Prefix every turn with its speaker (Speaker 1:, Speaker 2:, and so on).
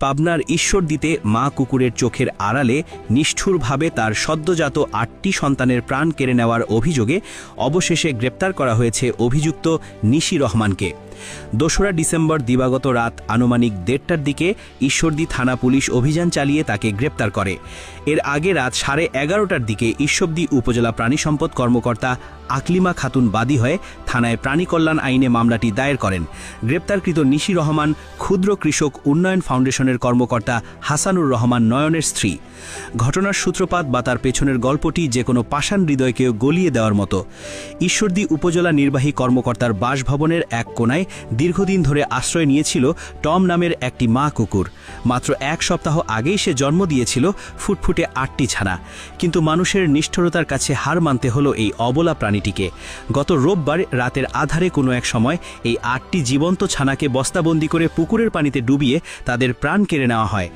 Speaker 1: পাবনার ঈশ্বর দিতে মা কুকুরের চোখের আড়ালে নিষ্ঠুরভাবে তার সদ্যজাত আটটি সন্তানের প্রাণ কেড়ে নেওয়ার অভিযোগে অবশেষে গ্রেপ্তার করা হয়েছে অভিযুক্ত নিশি রহমানকে। দোসরা ডিসেম্বর দিবাগত রাত আনুমানিক দেড়টার দিকে ঈশ্বরদী থানা পুলিশ অভিযান চালিয়ে তাকে গ্রেপ্তার করে। এর আগে রাত সাড়ে এগারোটার দিকে ঈশ্বরদী উপজেলা প্রাণী সম্পদ কর্মকর্তা আকলিমা খাতুন বাদী হয়ে থানায় প্রাণী কল্যাণ আইনে মামলাটি দায়ের করেন। গ্রেপ্তারকৃত নিশি রহমান, ক্ষুদ্র কৃষক উন্নয়ন ফাউন্ডেশনের কর্মকর্তা হাসানুর রহমান নয়নের স্ত্রী। ঘটনার সূত্রপাত বা তার পেছনের গল্পটি যে কোনো পাষাণ হৃদয়কেও গলিয়ে দেওয়ার মতো। ঈশ্বরদী উপজেলা নির্বাহী কর্মকর্তার বাসভবনের এক কোনায় দীর্ঘদিন ধরে আশ্রয় নিয়েছিল টম নামের একটি মা কুকুর। মাত্র এক সপ্তাহ আগেই সে জন্ম দিয়েছিল ফুটফুটে আটটি ছানা। কিন্তু মানুষের নিষ্ঠুরতার কাছে হার মানতে হলো এই অবলা প্রাণীটিকে। গত রোববার রাতের আধারে কোনো এক সময় এই আটটি জীবন্ত ছানাকে বস্তাবন্দি করে পুকুরের পানিতে ডুবিয়ে তাদের প্রাণ কেড়ে নেওয়া হয়।